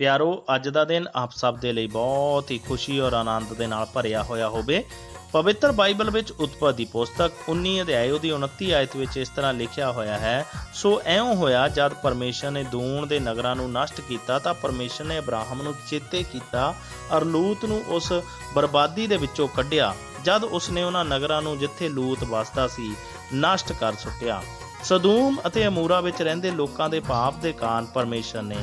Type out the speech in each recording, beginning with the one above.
ਪਿਆਰੋ, ਅੱਜ ਦਾ ਦਿਨ ਆਪ ਸਭ ਦੇ ਲਈ ਬਹੁਤ ਹੀ ਖੁਸ਼ੀ ਔਰ ਆਨੰਦ ਦੇ ਨਾਲ ਭਰਿਆ ਹੋਇਆ ਹੋਵੇ। ਪਵਿੱਤਰ ਬਾਈਬਲ ਵਿੱਚ ਉਤਪਤੀ ਦੀ ਪੁਸਤਕ 19 ਅਧਿਆਇ ਉਹਦੀ 29 ਆਇਤ ਵਿੱਚ ਇਸ ਤਰ੍ਹਾਂ ਲਿਖਿਆ ਹੋਇਆ ਹੈ, ਸੋ ਐਉਂ ਹੋਇਆ, ਜਦ ਪਰਮੇਸ਼ਰ ਨੇ ਦੂਣ ਦੇ ਨਗਰਾਂ ਨੂੰ ਨਸ਼ਟ ਕੀਤਾ, ਤਾਂ ਪਰਮੇਸ਼ਰ ਨੇ ਅਬਰਾਹਮ ਨੂੰ ਚੇਤੇ ਕੀਤਾ ਔਰ ਲੂਤ ਨੂੰ ਉਸ ਬਰਬਾਦੀ ਦੇ ਵਿੱਚੋਂ ਕੱਢਿਆ, ਜਦ ਉਸਨੇ ਉਹਨਾਂ ਨਗਰਾਂ ਨੂੰ ਜਿੱਥੇ ਲੂਤ ਵਸਦਾ ਸੀ, ਨਸ਼ਟ ਕਰ ਸੁੱਟਿਆ। ਸਦੂਮ ਅਤੇ ਅਮੂਰਾ ਵਿੱਚ ਰਹਿੰਦੇ ਲੋਕਾਂ ਦੇ ਪਾਪ ਦੇ ਕਾਰਨ ਪਰਮੇਸ਼ਰ ਨੇ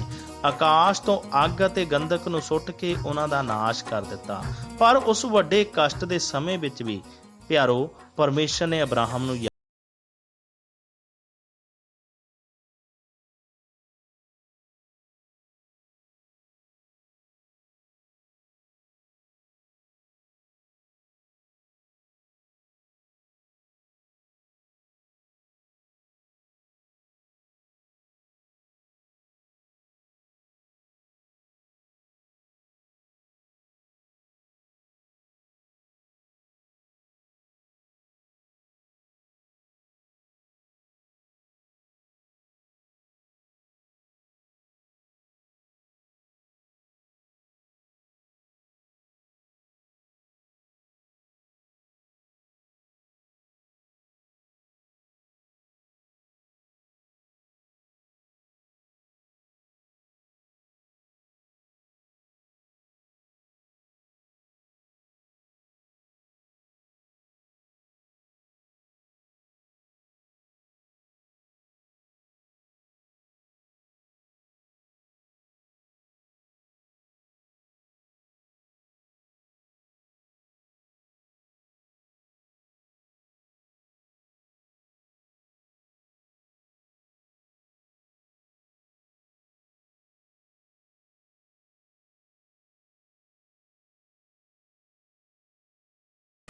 ਆਕਾਸ਼ ਤੋਂ ਅੱਗ ਅਤੇ ਗੰਧਕ ਨੂੰ ਸੁੱਟ ਕੇ ਉਹਨਾਂ ਦਾ ਨਾਸ਼ ਕਰ ਦਿੱਤਾ। ਪਰ ਉਸ ਵੱਡੇ ਕਸ਼ਟ ਦੇ ਸਮੇਂ ਵਿੱਚ ਵੀ, ਪਿਆਰੋ, ਪਰਮੇਸ਼ਰ ਨੇ ਅਬਰਾਹਮ ਨੂੰ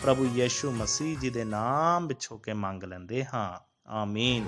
ਪ੍ਰਭੂ ਯੀਸ਼ੂ ਮਸੀਹ ਜੀ ਦੇ ਨਾਮ ਵਿੱਚ ਕੇ ਮੰਗ ਲੈਂਦੇ ਹਾਂ। ਆਮੀਨ।